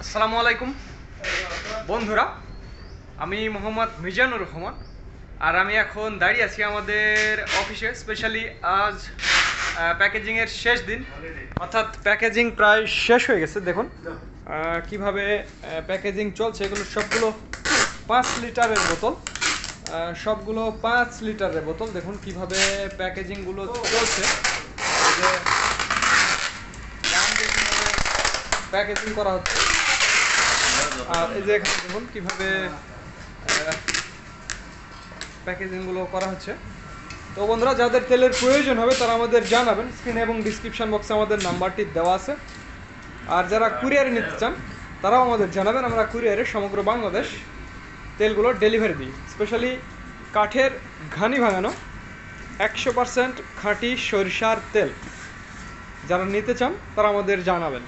আসসালামু আলাইকুম। বন্ধুরা, আমি মোহাম্মদ মিজানুর রহমান, আর আমি এখন দাঁড়িয়ে আছি আমাদের অফিসে, স্পেশালি আজ প্যাকেজিংয়ের শেষ দিন। অর্থাৎ প্যাকেজিং প্রায় শেষ হয়ে গেছে, দেখুন। কীভাবে প্যাকেজিং চলছে, এগুলো সবগুলো পাঁচ লিটারের বোতল। সবগুলো পাঁচ লিটারের বোতল, দেখুন কীভাবে প্যাকেজিংগুলো চলছে। যে প্যাকেজিং করা হচ্ছে। আর এই যে এখানে দেখুন কীভাবে প্যাকেজিংগুলো করা হচ্ছে। তো বন্ধুরা, যাদের তেলের প্রয়োজন হবে তারা আমাদের জানাবেন। স্ক্রিনে এবং ডিসক্রিপশন বক্সে আমাদের নাম্বারটি দেওয়া আছে। আর যারা কুরিয়ারে নিতে চান, তারাও আমাদের জানাবেন। আমরা কুরিয়ারে সমগ্র বাংলাদেশ তেলগুলো ডেলিভারি দিই। স্পেশালি কাঠের ঘানি ভাঙানো একশো পার্সেন্ট খাঁটি সরিষার তেল। যারা নিতে চান, তারা আমাদের জানাবেন।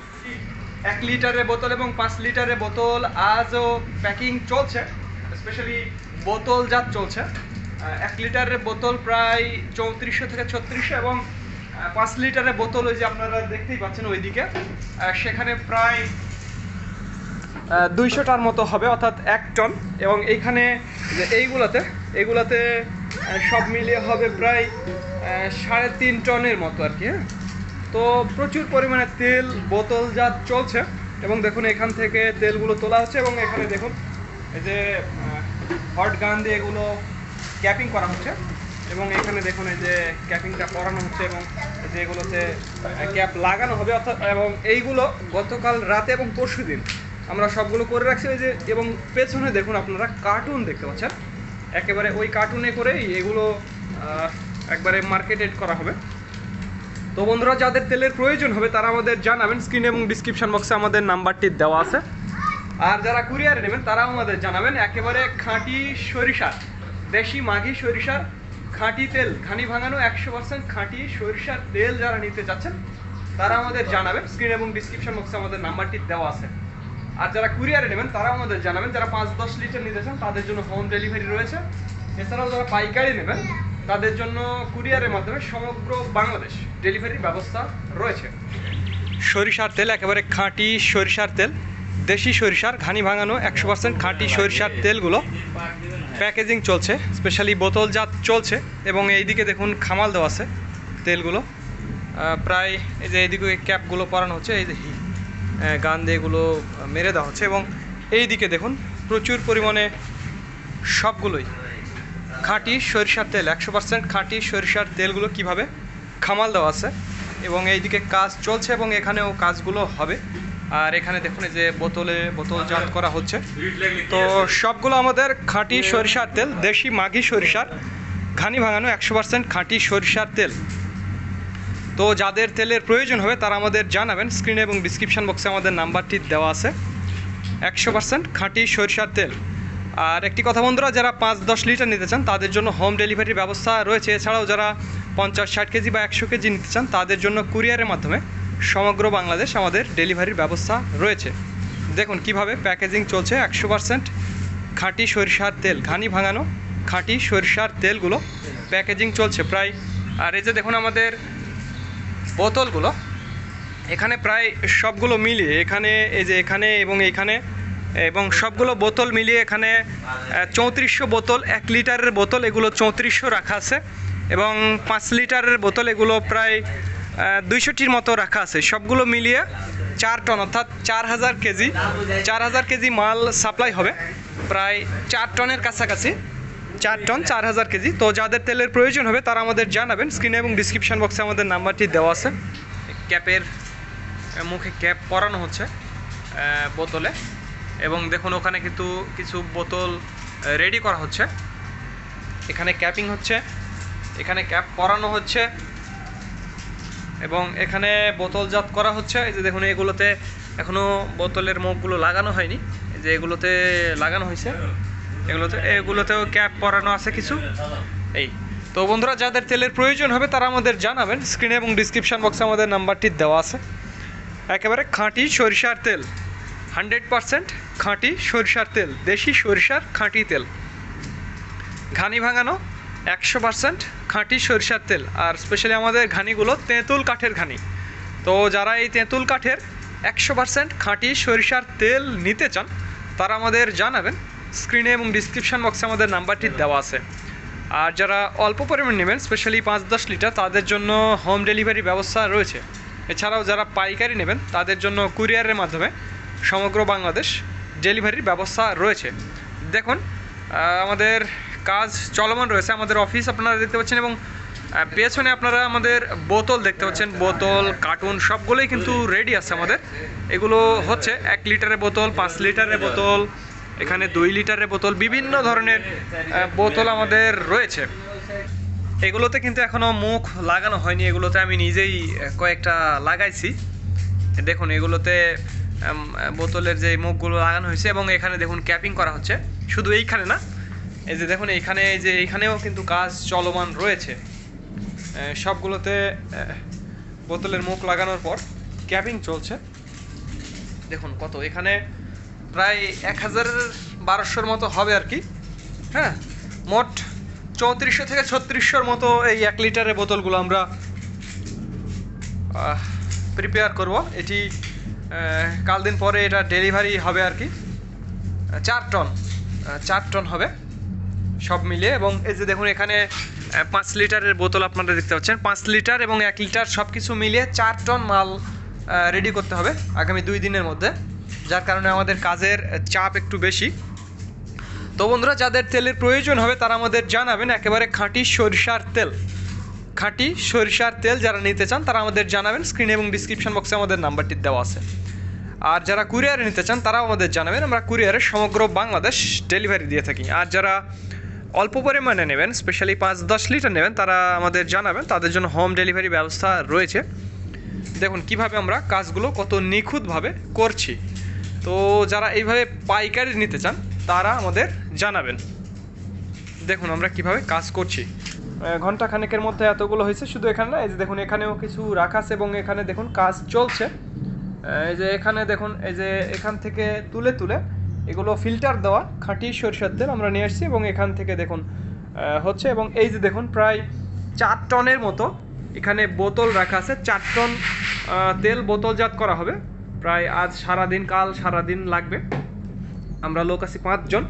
এক লিটারের বোতল এবং পাঁচ লিটারের বোতল আজও প্যাকিং চলছে স্পেশালি বোতল জাত চলছে। এক লিটারের বোতল প্রায় চৌত্রিশশো থেকে ছত্রিশশো এবং পাঁচ লিটারের বোতল ওই যে আপনারা দেখতেই পাচ্ছেন ওইদিকে। সেখানে প্রায় দুইশোটার মতো হবে, অর্থাৎ এক টন। এবং এইখানে যে এইগুলাতে এইগুলাতে সব মিলিয়ে হবে প্রায় সাড়ে তিন টনের মতো আর কি হ্যাঁ? তো প্রচুর পরিমাণে তেল বোতলজাত চলছে, এবং দেখুন এখান থেকে তেলগুলো তোলা হচ্ছে, এবং এখানে দেখুন এই যে হট গান দিয়ে এগুলো ক্যাপিং করা হচ্ছে, এবং এখানে দেখুন এই যে ক্যাপিংটা করানো হচ্ছে, এবং যে এগুলোতে ক্যাপ লাগানো হবে, অর্থাৎ, এবং এইগুলো গতকাল রাতে এবং পরশু দিন আমরা সবগুলো করে রাখছি ওই যে, এবং পেছনে দেখুন আপনারা কার্টুন দেখতে পাচ্ছেন, একেবারে ওই কার্টুনে করেই এগুলো একবারে মার্কেটেড করা হবে। তো বন্ধুরা, যাদের তেলের প্রয়োজন হবে, তারা আমাদের জানাবেন স্ক্রিন এবং ডিসক্রিপশন বক্সে আমাদের নাম্বারটি দেওয়া আছে। আর যারা কুরিয়ারে নেবেন, তারাও আমাদের জানাবেন। একেবারে খাঁটি সরিষার, দেশি মাঘি সরিষার খাঁটি তেল, ঘানি ভাঙানো একশো পার্সেন্ট খাঁটি সরিষার তেল যারা নিতে চাচ্ছেন তারা আমাদের জানাবেন। স্ক্রিন এবং ডিসক্রিপশন বক্সে আমাদের নাম্বারটি দেওয়া আছে। আর যারা কুরিয়ারে নেবেন, তারাও আমাদের জানাবেন। যারা পাঁচ দশ লিটার নিতে চান, তাদের জন্য হোম ডেলিভারি রয়েছে। এছাড়াও যারা পাইকারি নেবেন তাদের জন্য কুরিয়ারের মাধ্যমে সমগ্র বাংলাদেশ ডেলিভারির ব্যবস্থা রয়েছে। সরিষার তেল একেবারে খাঁটি সরিষার তেল, দেশি সরিষার, ঘানি ভাঙানো একশো পার্সেন্ট খাঁটি সরিষার তেলগুলো। প্যাকেজিং চলছে, স্পেশালি বোতলজাত চলছে এবং এইদিকে দেখুন খামাল দেওয়া আছে তেলগুলো। প্রায় এই যে এইদিকে ক্যাপগুলো পরানো হচ্ছে, এই যে গান দিয়ে এগুলো মেরে দেওয়া হচ্ছে এবং এই দিকে দেখুন প্রচুর পরিমাণে সবগুলোই খাঁটি সরিষার তেল, একশো পার্সেন্ট খাঁটি সরিষার তেলগুলো কীভাবে? খামাল দেওয়া আছে এবং এইদিকে কাজ চলছে এবং এখানেও কাজগুলো হবে। আর এখানে দেখুন যে বোতলে বোতলজাত করা হচ্ছে। তো সবগুলো আমাদের খাঁটি সরিষার তেল, দেশি মাঘি সরিষার, ঘানি ভাঙানো একশো পার্সেন্ট খাঁটি সরিষার তেল। তো যাদের তেলের প্রয়োজন হবে তারা আমাদের জানাবেন, স্ক্রিনে এবং ডিসক্রিপশন বক্সে আমাদের নাম্বারটি দেওয়া আছে। একশো পার্সেন্ট খাঁটি সরিষার তেল। আর একটি কথা বন্ধুরা, যারা পাঁচ দশ লিটার নিতে চান, তাদের জন্য হোম ডেলিভারির ব্যবস্থা রয়েছে। এছাড়াও যারা পঞ্চাশ, ষাট কেজি বা একশো কেজি নিতে চান, তাদের জন্য কুরিয়ারের মাধ্যমে সমগ্র বাংলাদেশ আমাদের ডেলিভারির ব্যবস্থা রয়েছে। দেখুন, কীভাবে প্যাকেজিং চলছে। একশো পার্সেন্ট খাঁটি সরিষার তেল, ঘানি ভাঙানো খাঁটি সরিষার তেলগুলো প্যাকেজিং চলছে প্রায়। আর এই যে দেখুন আমাদের বোতলগুলো, এখানে প্রায় সবগুলো মিলিয়ে, এখানে, এই যে এখানে এবং এখানে এবং সবগুলো বোতল মিলিয়ে এখানে চৌত্রিশশো বোতল, এক লিটারের বোতল, এগুলো চৌত্রিশশো রাখা আছে। এবং পাঁচ লিটারের বোতল, এগুলো প্রায় দুইশোটির মতো রাখা আছে। সবগুলো মিলিয়ে চার টন, অর্থাৎ চার হাজার কেজি, চার হাজার কেজি মাল সাপ্লাই হবে। প্রায় চার টনের কাছাকাছি, চার টন, চার হাজার কেজি। তো যাদের তেলের প্রয়োজন হবে, তারা আমাদের জানাবেন। স্ক্রিনে এবং ডিসক্রিপশন বক্সে আমাদের নাম্বারটি দেওয়া আছে। ক্যাপের, মুখে ক্যাপ পরানো হচ্ছে বোতলে। এবং দেখুন ওখানে কিন্তু কিছু বোতল রেডি করা হচ্ছে। এখানে ক্যাপিং হচ্ছে, এখানে ক্যাপ পরানো হচ্ছে এবং এখানে বোতলজাত করা হচ্ছে। এই যে দেখুন, এগুলোতে এখনও বোতলের মুখগুলো লাগানো হয়নি। যে এগুলোতে লাগানো হয়েছে। এগুলোতে, এগুলোতেও ক্যাপ পরানো আছে কিছু। এই, তো বন্ধুরা, যাদের তেলের প্রয়োজন হবে তারা আমাদের জানাবেন। স্ক্রিনে এবং ডিসক্রিপশন বক্সে আমাদের নাম্বারটি দেওয়া আছে। একেবারে খাঁটি সরিষার তেল। হান্ড্রেড পারসেন্ট খাঁটি সরিষার তেল, দেশি সরিষার খাঁটি তেল। ঘানি ভাঙানো একশো পার্সেন্ট খাঁটি সরিষার তেল, আর স্পেশালি আমাদের ঘানিগুলো তেঁতুল কাঠের ঘানি। তো যারা এই তেঁতুল কাঠের একশো পার্সেন্ট খাঁটি সরিষার তেল নিতে চান, তারা আমাদের জানাবেন। স্ক্রিনে এবং ডিসক্রিপশন বক্সে আমাদের নাম্বারটি দেওয়া আছে। আর যারা অল্প পরিমাণ নেবেন স্পেশালি পাঁচ দশ লিটার, তাদের জন্য হোম ডেলিভারি ব্যবস্থা রয়েছে। এছাড়াও যারা পাইকারি নেবেন, তাদের জন্য কুরিয়ারের মাধ্যমে সমগ্র বাংলাদেশ ডেলিভারির ব্যবস্থা রয়েছে। দেখুন আমাদের কাজ চলমান রয়েছে, আমাদের অফিস আপনারা দেখতে পাচ্ছেন এবং পেছনে আপনারা আমাদের বোতল দেখতে পাচ্ছেন, বোতল, কার্টুন সবগুলোই কিন্তু রেডি আছে আমাদের। এগুলো হচ্ছে এক লিটারের বোতল, পাঁচ লিটারের বোতল, এখানে দুই লিটারের বোতল, বিভিন্ন ধরনের বোতল আমাদের রয়েছে। এগুলোতে কিন্তু এখনও মুখ লাগানো হয়নি, এগুলোতে আমি নিজেই কয়েকটা লাগাইছি। দেখুন, এগুলোতে বোতলের যে মুখগুলো লাগানো হয়েছে এবং এখানে দেখুন ক্যাপিং করা হচ্ছে। শুধু এইখানে না, এই যে দেখুন এইখানে, এই যে এইখানেও কিন্তু কাজ চলমান রয়েছে। সবগুলোতে বোতলের মুখ লাগানোর পর ক্যাপিং চলছে। দেখুন কত, এখানে প্রায় এক হাজার বারোশোর মতো হবে আর কি। হ্যাঁ মোট চৌত্রিশশো থেকে ছত্রিশশোর মতো এই এক লিটারের বোতলগুলো আমরা প্রিপেয়ার করব। এটি কাল দিন পরে এটা ডেলিভারি হবে আর কি। চার টন চার টন হবে সব মিলিয়ে এবং এই যে দেখুন এখানে পাঁচ লিটারের বোতল আপনারা দেখতে পাচ্ছেন। পাঁচ লিটার এবং এক লিটার সব কিছু মিলিয়ে চার টন মাল রেডি করতে হবে আগামী দুই দিনের মধ্যে। যার কারণে আমাদের কাজের চাপ একটু বেশি। তো বন্ধুরা, যাদের তেলের প্রয়োজন হবে তারা আমাদের জানাবেন। একেবারে খাঁটি সরিষার তেল। খাঁটি সরিষার তেল যারা নিতে চান, তারা আমাদের জানাবেন। স্ক্রিন এবং ডিসক্রিপশন বক্সে আমাদের নাম্বারটি দেওয়া আছে। আর যারা কুরিয়ারে নিতে চান, তারাও আমাদের জানাবেন। আমরা কুরিয়ারে সমগ্র বাংলাদেশ ডেলিভারি দিয়ে থাকি। আর যারা অল্প পরিমাণে নেবেন স্পেশালি পাঁচ দশ লিটার নেবেন, তারা আমাদের জানাবেন। তাদের জন্য হোম ডেলিভারি ব্যবস্থা রয়েছে। দেখুন, কীভাবে আমরা কাজগুলো কত নিখুঁতভাবে করছি। তো যারা এইভাবে পাইকারি নিতে চান, তারা আমাদের জানাবেন। দেখুন, আমরা কীভাবে কাজ করছি। ঘণ্টা খানেকের মধ্যে এতগুলো হয়েছে। শুধু এখানে না, এই যে দেখুন, এখানেও কিছু রাখা আছে এবং এখানে দেখুন, কাজ চলছে। এই যে এখানে দেখুন, এই যে এখান থেকে তুলে তুলে এগুলো ফিল্টার দেওয়া, খাঁটি সরিষার তেল আমরা নিয়ে আসছি এবং এখান থেকে দেখুন হচ্ছে এবং এই যে দেখুন, প্রায় চার টনের মতো এখানে বোতল রাখা আছে। চার টন তেল বোতলজাত করা হবে। প্রায় আজ সারাদিন, কাল সারাদিন লাগবে। আমরা লোক আছি পাঁচজন।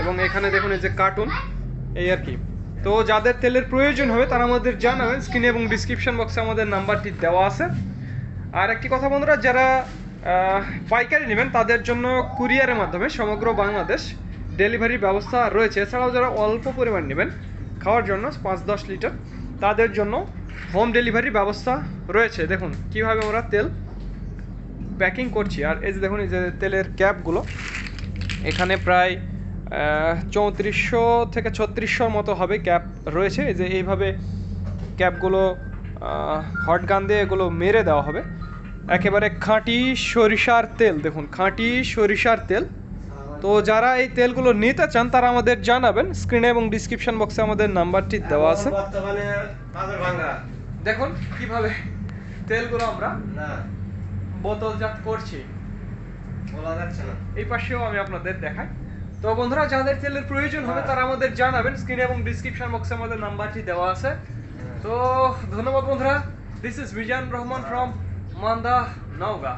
এবং এখানে দেখুন, এই যে কার্টুন, এই আর কি। তো যাদের তেলের প্রয়োজন হবে, তারা আমাদের জানাবেন স্ক্রিনে এবং ডিসক্রিপশন বক্সে আমাদের নাম্বারটি দেওয়া আছে। আর একটি কথা বন্ধুরা, যারা পাইকারি নেবেন, তাদের জন্য কুরিয়ারের মাধ্যমে সমগ্র বাংলাদেশ ডেলিভারি ব্যবস্থা রয়েছে। এছাড়াও যারা অল্প পরিমাণ নেবেন, খাওয়ার জন্য পাঁচ দশ লিটার, তাদের জন্য হোম ডেলিভারি ব্যবস্থা রয়েছে। দেখুন, কীভাবে আমরা তেল প্যাকিং করছি। আর এই যে দেখুন, এই যে তেলের ক্যাপগুলো, এখানে প্রায় চৌত্রিশশো থেকে ছত্রিশশোর মতো হবে ক্যাপ রয়েছে। যে এইভাবে ক্যাপগুলো হট গান দিয়ে এগুলো মেরে দেওয়া হবে। একেবারে খাঁটি সরিষার তেল দেখুন খাঁটি সরিষার তেল। তো যারা এই তেলগুলো নিতে চান তারা আমাদের জানাবেন। স্ক্রিনে এবং ডিসক্রিপশন বক্সে আমাদের নাম্বারটি দেওয়া আছে। দেখুন কীভাবে তেলগুলো আমরা বোতলজাত করছি। বলা যাচ্ছে না। এই পাশেও আমি আপনাদের দেখাই। তো বন্ধুরা, যাদের তেলের প্রয়োজন হবে তারা আমাদের জানাবেন। স্ক্রিনে এবং ডিসক্রিপশন বক্সে আমাদের নাম্বারটি দেওয়া আছে। তো ধন্যবাদ বন্ধুরা। This is Bijan Rahman from Manda Naogaon